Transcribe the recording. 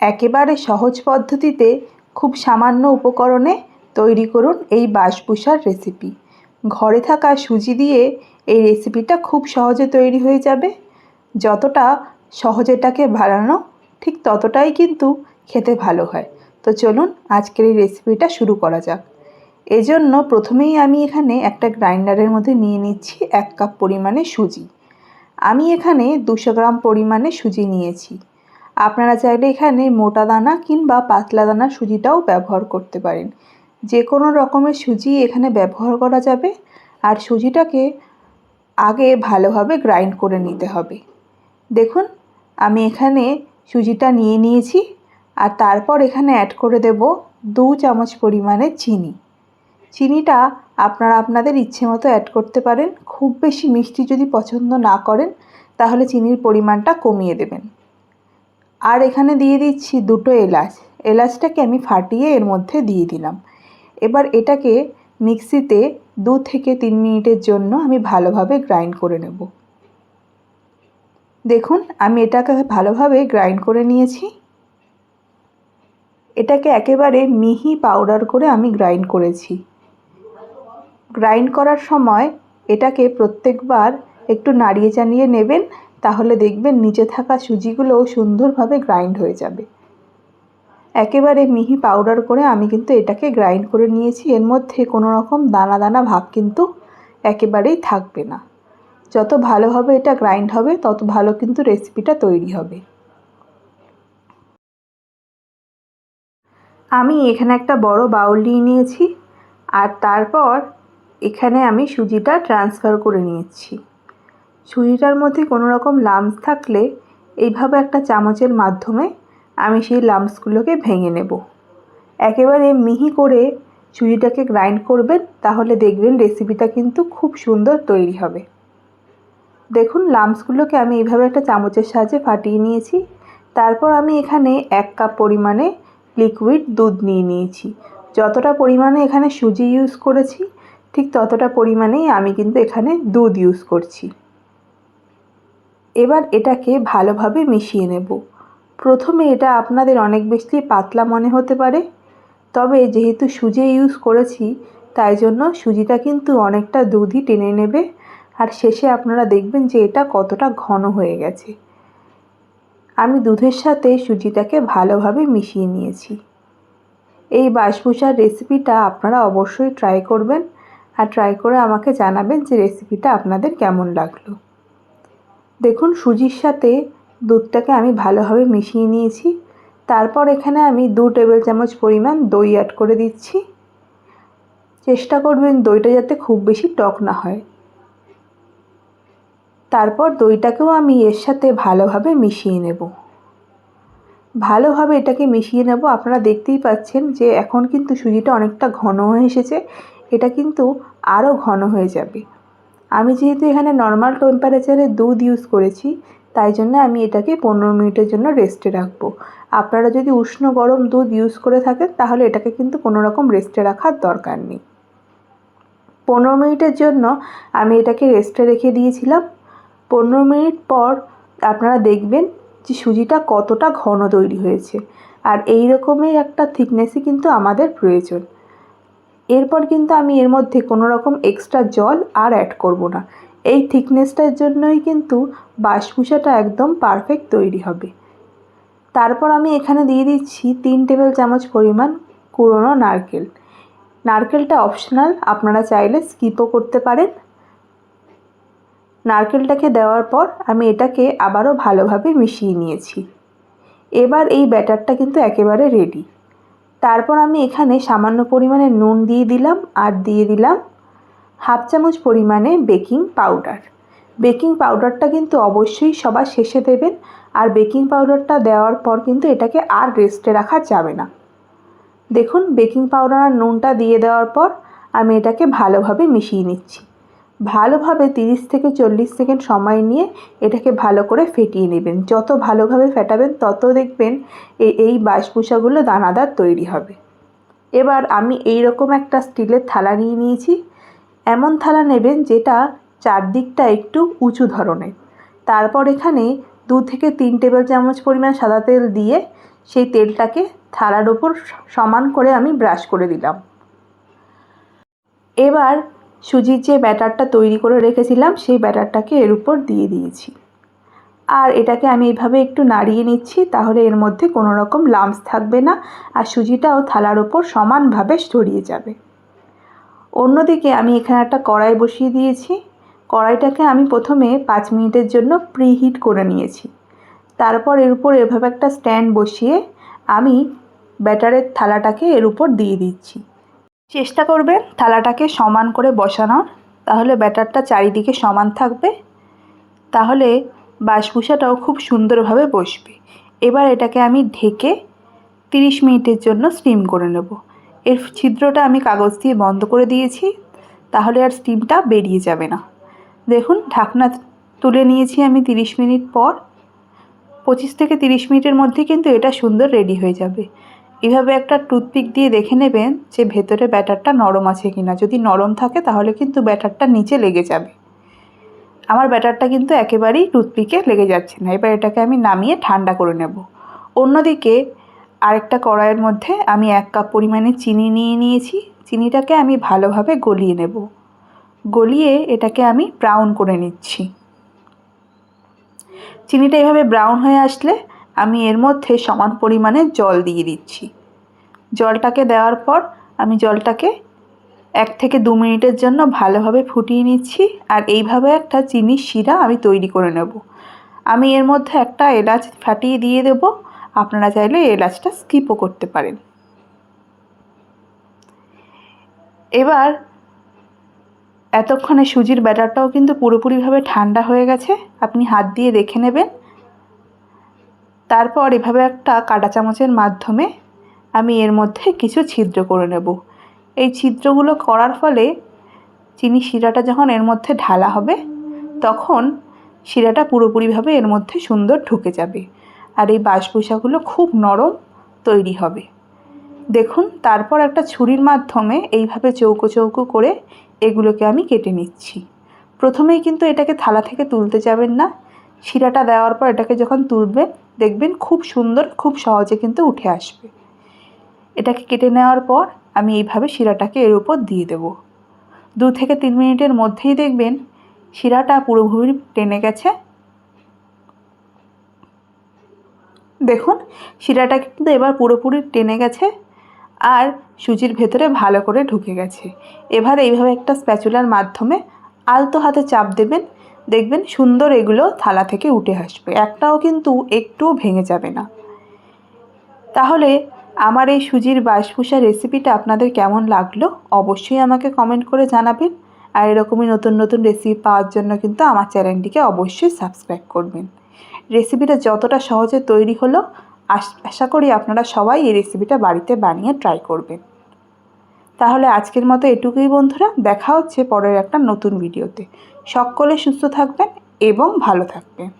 একেবারে সহজ পদ্ধতিতে খুব সামান্য উপকরণে তৈরি করুন এই বাসপুষার রেসিপি ঘরে থাকা সুজি দিয়ে এই রেসিপিটা খুব সহজে তৈরি হয়ে যাবে। যতটা সহজে এটাকে ঠিক ততটাই কিন্তু খেতে ভালো হয়। তো চলুন আজকের এই রেসিপিটা শুরু করা যাক। এজন্য প্রথমেই আমি এখানে একটা গ্রাইন্ডারের মধ্যে নিয়ে নিচ্ছি এক কাপ পরিমাণে সুজি। আমি এখানে দুশো গ্রাম পরিমাণে সুজি নিয়েছি। আপনারা চাইলে এখানে মোটা দানা কিংবা পাতলা দানা সুজিটাও ব্যবহার করতে পারেন। যে কোনো রকমের সুজি এখানে ব্যবহার করা যাবে আর সুজিটাকে আগে ভালোভাবে গ্রাইন্ড করে নিতে হবে। দেখুন, আমি এখানে সুজিটা নিয়ে নিয়েছি আর তারপর এখানে অ্যাড করে দেব দু চামচ পরিমাণে চিনি। চিনিটা আপনারা আপনাদের ইচ্ছে মতো অ্যাড করতে পারেন। খুব বেশি মিষ্টি যদি পছন্দ না করেন, তাহলে চিনির পরিমাণটা কমিয়ে দেবেন। আর এখানে দিয়ে দিচ্ছি দুটো এলাচ। এলাচটাকে আমি ফাটিয়ে এর মধ্যে দিয়ে দিলাম। এবার এটাকে মিক্সিতে দু থেকে তিন মিনিটের জন্য আমি ভালোভাবে গ্রাইন্ড করে নেব। দেখুন, আমি এটাকে ভালোভাবে গ্রাইন্ড করে নিয়েছি। এটাকে একেবারে মিহি পাউডার করে আমি গ্রাইন্ড করেছি। গ্রাইন্ড করার সময় এটাকে প্রত্যেকবার একটু নাড়িয়ে চাড়িয়ে নেবেন তাহলে দেখবেন নিচে থাকা সুজিগুলোও সুন্দরভাবে গ্রাইন্ড হয়ে যাবে। একেবারে মিহি পাউডার করে আমি কিন্তু এটাকে গ্রাইন্ড করে নিয়েছি। এর মধ্যে কোনো রকম দানা দানা ভাব কিন্তু একেবারেই থাকবে না। যত ভালোভাবে এটা গ্রাইন্ড হবে, তত ভালো কিন্তু রেসিপিটা তৈরি হবে। আমি এখানে একটা বড় বাউল নিয়ে নিয়েছি আর তারপর এখানে আমি সুজিটা ট্রান্সফার করে নিয়েছি। সুজিটার মধ্যে কোনো রকম লামস থাকলে এইভাবে একটা চামচের মাধ্যমে আমি সেই লামসগুলোকে ভেঙে নেব। একেবারে মিহি করে সুজিটাকে গ্রাইন্ড করবেন, তাহলে দেখবেন রেসিপিটা কিন্তু খুব সুন্দর তৈরি হবে। দেখুন লামসগুলোকে আমি এইভাবে একটা চামচের সাহায্যে ফাটিয়ে নিয়েছি। তারপর আমি এখানে এক কাপ পরিমাণে লিকুইড দুধ নিয়ে নিয়েছি। যতটা পরিমাণে এখানে সুজি ইউজ করেছি, ঠিক ততটা পরিমাণেই আমি কিন্তু এখানে দুধ ইউজ করছি। এবার এটাকে ভালোভাবে মিশিয়ে নেব। প্রথমে এটা আপনাদের অনেক বেশি পাতলা মনে হতে পারে, তবে যেহেতু সুজি ইউজ করেছি, তাই জন্য সুজিটা কিন্তু অনেকটা দুধই টেনে নেবে। আর শেষে আপনারা দেখবেন যে এটা কতটা ঘন হয়ে গেছে। আমি দুধের সাথে সুজিটাকে ভালোভাবে মিশিয়ে নিয়েছি। এই বাসভূষার রেসিপিটা আপনারা অবশ্যই ট্রাই করবেন। আর ট্রাই করে আমাকে জানাবেন যে রেসিপিটা আপনাদের কেমন লাগল। দেখুন, সুজির সাথে দুধটাকে আমি ভালোভাবে মিশিয়ে নিয়েছি। তারপর এখানে আমি দু টেবিল চামচ পরিমাণ দই অ্যাড করে দিচ্ছি। চেষ্টা করবেন দইটা যাতে খুব বেশি টক না হয়। তারপর দইটাকেও আমি এর সাথে ভালোভাবে মিশিয়ে নেব। ভালোভাবে এটাকে মিশিয়ে নেব। আপনারা দেখতেই পাচ্ছেন যে এখন কিন্তু সুজিটা অনেকটা ঘন হয়ে এসেছে। এটা কিন্তু আরও ঘন হয়ে যাবে। আমি যেহেতু এখানে নর্মাল টেম্পারেচারে দুধ ইউজ করেছি, তাই জন্য আমি এটাকে পনেরো মিনিটের জন্য রেস্টে রাখব। আপনারা যদি উষ্ণ গরম দুধ ইউজ করে থাকেন, তাহলে এটাকে কিন্তু কোনো রকম রেস্টে রাখার দরকার নেই। পনেরো মিনিটের জন্য আমি এটাকে রেস্টে রেখে দিয়েছিলাম। পনেরো মিনিট পর আপনারা দেখবেন যে সুজিটা কতটা ঘন তৈরি হয়েছে। আর এই রকমের একটা থিকনেসই কিন্তু আমাদের প্রয়োজন। এরপর কিন্তু আমি এর মধ্যে কোনো রকম এক্সট্রা জল আর অ্যাড করব না। এই থিকনেসটার জন্যই কিন্তু বাসভূষাটা একদম পারফেক্ট তৈরি হবে। তারপর আমি এখানে দিয়ে দিচ্ছি তিন টেবিল চামচ পরিমাণ কুড়োনো নারকেল। নারকেলটা অপশনাল আপনারা চাইলে স্কিপও করতে পারেন। নারকেলটাকে দেওয়ার পর আমি এটাকে আবারও ভালোভাবে মিশিয়ে নিয়েছি। এবার এই ব্যাটারটা কিন্তু একেবারে রেডি তারপর আমি এখানে সামান্য পরিমাণে নুন দিয়ে দিলাম আর দিয়ে দিলাম হাফ চামচ পরিমাণে বেকিং পাউডার। বেকিং পাউডারটা কিন্তু অবশ্যই সবার শেষে দেবেন আর বেকিং পাউডারটা দেওয়ার পর কিন্তু এটাকে আর রেস্টে রাখা যাবে না। দেখুন, বেকিং পাউডার আর নুনটা দিয়ে দেওয়ার পর আমি এটাকে ভালোভাবে মিশিয়ে নিচ্ছি। ভালোভাবে তিরিশ থেকে চল্লিশ সেকেন্ড সময় নিয়ে এটাকে ভালো করে ফেটিয়ে নেবেন। যত ভালোভাবে ফেটাবেন, তত দেখবেন এই এই বাসভূষাগুলো দানাদার তৈরি হবে। এবার আমি এই রকম একটা স্টিলের থালা নিয়ে নিয়েছি। এমন থালা নেবেন যেটা চারদিকটা একটু উঁচু ধরনের। তারপর এখানে দু থেকে তিন টেবিল চামচ পরিমাণ সাদা তেল দিয়ে সেই তেলটাকে থালার ওপর সমান করে আমি ব্রাশ করে দিলাম। এবার সুজির যে ব্যাটারটা তৈরি করে রেখেছিলাম, সেই ব্যাটারটাকে এর উপর দিয়ে দিয়েছি। আর এটাকে আমি এইভাবে একটু নাড়িয়ে নিচ্ছি, তাহলে এর মধ্যে কোনো রকম লাম্পস থাকবে না, আর সুজিটাও থালার ওপর সমানভাবে ছড়িয়ে যাবে। অন্যদিকে আমি এখানে একটা কড়াই বসিয়ে দিয়েছি। কড়াইটাকে আমি প্রথমে পাঁচ মিনিটের জন্য প্রিহিট করে নিয়েছি। তারপর এর উপর এভাবে একটা স্ট্যান্ড বসিয়ে আমি ব্যাটারের থালাটাকে এর উপর দিয়ে দিচ্ছি। চেষ্টা করবেন থালাটাকে সমান করে বসানোর। তাহলে ব্যাটারটা চারিদিকে সমান থাকবে। তাহলে বাসভূষাটাও খুব সুন্দরভাবে বসবে। এবার এটাকে আমি ঢেকে তিরিশ মিনিটের জন্য স্টিম করে নেব। এর ছিদ্রটা আমি কাগজ দিয়ে বন্ধ করে দিয়েছি। তাহলে আর স্টিমটা বেরিয়ে যাবে না। দেখুন, ঢাকনা তুলে নিয়েছি আমি তিরিশ মিনিট পর। পঁচিশ থেকে তিরিশ মিনিটের মধ্যে কিন্তু এটা সুন্দর রেডি হয়ে যাবে। এভাবে একটা টুথপিক দিয়ে দেখে নেবেন যে ভেতরে ব্যাটারটা নরম আছে কিনা। যদি নরম থাকে, তাহলে কিন্তু ব্যাটারটা নিচে লেগে যাবে। আমার ব্যাটারটা কিন্তু একেবারেই টুথপিকে লেগে যাচ্ছে না। এবার এটাকে আমি নামিয়ে ঠান্ডা করে নেব। অন্যদিকে আরেকটা কড়াইয়ের মধ্যে আমি এক কাপ পরিমাণে চিনি নিয়ে নিয়েছি। চিনিটাকে আমি ভালোভাবে গলিয়ে নেব। গলিয়ে এটাকে আমি ব্রাউন করে নিচ্ছি। চিনিটা এভাবে ব্রাউন হয়ে আসলে আমি এর মধ্যে সমান পরিমাণে জল দিয়ে দিচ্ছি। জলটাকে দেওয়ার পর আমি জলটাকে এক থেকে দু মিনিটের জন্য ভালোভাবে ফুটিয়ে নিচ্ছি আর এইভাবে একটা চিনির শিরা আমি তৈরি করে নেব। আমি এর মধ্যে একটা এলাচ ফাটিয়ে দিয়ে দেব। আপনারা চাইলে এলাচটা স্কিপও করতে পারেন। এবার এতক্ষণে সুজির ব্যাটারটাও কিন্তু পুরোপুরিভাবে ঠান্ডা হয়ে গেছে। আপনি হাত দিয়ে দেখে নেবেন। তারপর এভাবে একটা কাঁটা চামচের মাধ্যমে আমি এর মধ্যে কিছু ছিদ্র করে নেব। এই ছিদ্রগুলো করার ফলে চিনি শিরাটা যখন এর মধ্যে ঢালা হবে, তখন শিরাটা পুরোপুরিভাবে এর মধ্যে সুন্দর ঢুকে যাবে আর এই বাসভূষাগুলো খুব নরম তৈরি হবে। দেখুন, তারপর একটা ছুরির মাধ্যমে এইভাবে চৌকো চৌকো করে এগুলোকে আমি কেটে নিচ্ছি। প্রথমেই কিন্তু এটাকে থালা থেকে তুলতে যাবেন না শিরাটা দেওয়ার পর এটাকে যখন তুলবে, দেখবেন খুব সুন্দর, খুব সহজে কিন্তু উঠে আসবে। এটাকে কেটে নেওয়ার পর আমি এইভাবে শিরাটাকে এর উপর দিয়ে দেব। দু থেকে তিন মিনিটের মধ্যেই দেখবেন শিরাটা পুরোপুরি টেনে গেছে। দেখুন, শিরাটা কিন্তু এবার পুরোপুরি টেনে গেছে আর সুজির ভেতরে ভালো করে ঢুকে গেছে। এবার এইভাবে একটা স্প্যাচুলার মাধ্যমে আলতো হাতে চাপ দেবেন দেখবেন সুন্দর এগুলো থালা থেকে উঠে আসবে। একটাও কিন্তু একটুও ভেঙে যাবে না। তাহলে আমার এই সুজির বাসভূষা রেসিপিটা আপনাদের কেমন লাগল? অবশ্যই আমাকে কমেন্ট করে জানাবেন। আর এরকমই নতুন নতুন রেসিপি পাওয়ার জন্য কিন্তু আমার চ্যানেলটিকে অবশ্যই সাবস্ক্রাইব করবেন। রেসিপিটা যতটা সহজে তৈরি হলো, আশা করি আপনারা সবাই এই রেসিপিটা বাড়িতে বানিয়ে ট্রাই করবেন। তাহলে আজকের মতো এটুকুই বন্ধুরা। দেখা হচ্ছে পরের একটা নতুন ভিডিওতে সকলে সুস্থ থাকবেন এবং ভালো থাকবেন।